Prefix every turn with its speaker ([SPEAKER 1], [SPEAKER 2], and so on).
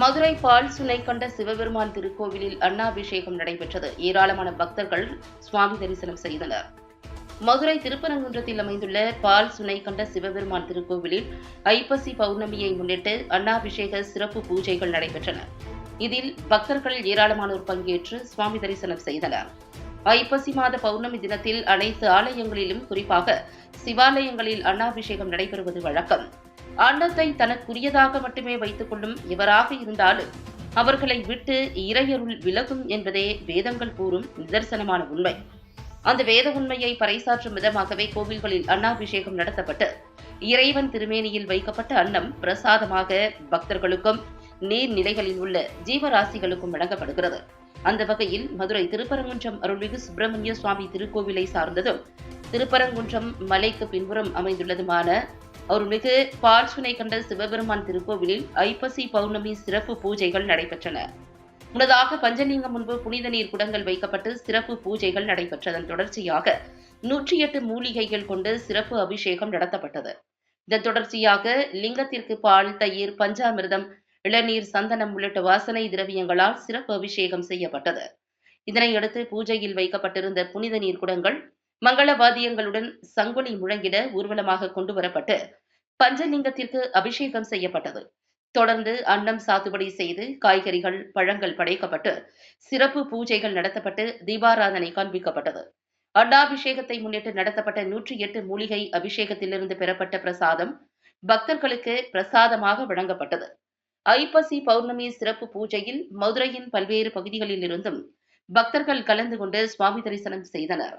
[SPEAKER 1] மதுரை பால் சுனை கண்ட சிவபெருமான் திருக்கோவிலில் அன்னாபிஷேகம் நடைபெற்றது. ஏராளமான பக்தர்கள் சுவாமி தரிசனம் செய்தனர். மதுரை திருப்பரங்குன்றத்தில் அமைந்துள்ள பால் சுனை கண்ட சிவபெருமான் திருக்கோவிலில் ஐப்பசி பௌர்ணமியை முன்னிட்டு அன்னாபிஷேக சிறப்பு பூஜைகள் நடைபெற்றன. இதில் பக்தர்கள் ஏராளமானோர் பங்கேற்று சுவாமி தரிசனம் செய்தனர். ஐப்பசி மாத பௌர்ணமி தினத்தில் அனைத்து ஆலயங்களிலும் குறிப்பாக சிவாலயங்களில் அன்னாபிஷேகம் நடைபெறுவது வழக்கம். அன்னத்தை தனக்குரியதாக மட்டுமே வைத்துக் கொள்ளும் இவராக இருந்தாலும் அவர்களை விட்டு இறையருள் விலகும் என்பதே வேதங்கள் கூறும் நிதர்சனமான உண்மை. அந்த வேத உண்மையை பறைசாற்றும் விதமாகவே கோவில்களில் அன்னாபிஷேகம் நடத்தப்பட்டு இறைவன் திருமேனியில் வைக்கப்பட்ட அன்னம் பிரசாதமாக பக்தர்களுக்கும் நீர்நிலைகளில் உள்ள ஜீவராசிகளுக்கும் வழங்கப்படுகிறது. அந்த வகையில் மதுரை திருப்பரங்குன்றம் அருள்மிகு சுப்பிரமணிய சுவாமி திருக்கோவிலை சார்ந்ததும் திருப்பரங்குன்றம் மலைக்கு பின்புறம் அமைந்துள்ளதுமான அருள்மிகு பால்சுனை கண்ட சிவபெருமான் திருக்கோவிலில் ஐப்பசி பௌர்ணமி சிறப்பு பூஜைகள் நடைபெற்றன. முன்னதாக பஞ்சலிங்கம் முன்பு புனித நீர் குடங்கள் வைக்கப்பட்டு சிறப்பு பூஜைகள் நடைபெற்றதன் தொடர்ச்சியாக நூற்றி எட்டு மூலிகைகள் கொண்டு சிறப்பு அபிஷேகம் நடத்தப்பட்டது. இதன் தொடர்ச்சியாக லிங்கத்திற்கு பால் தயிர் பஞ்சாமிர்தம் இளநீர் சந்தனம் உள்ளிட்ட வாசனை திரவியங்களால் சிறப்பு அபிஷேகம் செய்யப்பட்டது. இதனையடுத்து பூஜையில் வைக்கப்பட்டிருந்த புனித நீர் குடங்கள் மங்கள வாத்தியங்களுடன் சங்குலி முழங்கிட ஊர்வலமாக கொண்டு வரப்பட்டு பஞ்சலிங்கத்திற்கு அபிஷேகம் செய்யப்பட்டது. தொடர்ந்து அன்னம் சாத்துபடி செய்து காய்கறிகள் பழங்கள் படைக்கப்பட்டு சிறப்பு பூஜைகள் நடத்தப்பட்டு தீபாராதனை காண்பிக்கப்பட்டது. அண்டாபிஷேகத்தை முன்னிட்டு நடத்தப்பட்ட நூற்றி எட்டு மூலிகை அபிஷேகத்திலிருந்து பெறப்பட்ட பிரசாதம் பக்தர்களுக்கு பிரசாதமாக வழங்கப்பட்டது. ஐப்பசி பௌர்ணமி சிறப்பு பூஜையில் மதுரையின் பல்வேறு பகுதிகளில் இருந்தும் பக்தர்கள் கலந்து கொண்டு சுவாமி தரிசனம் செய்தனர்.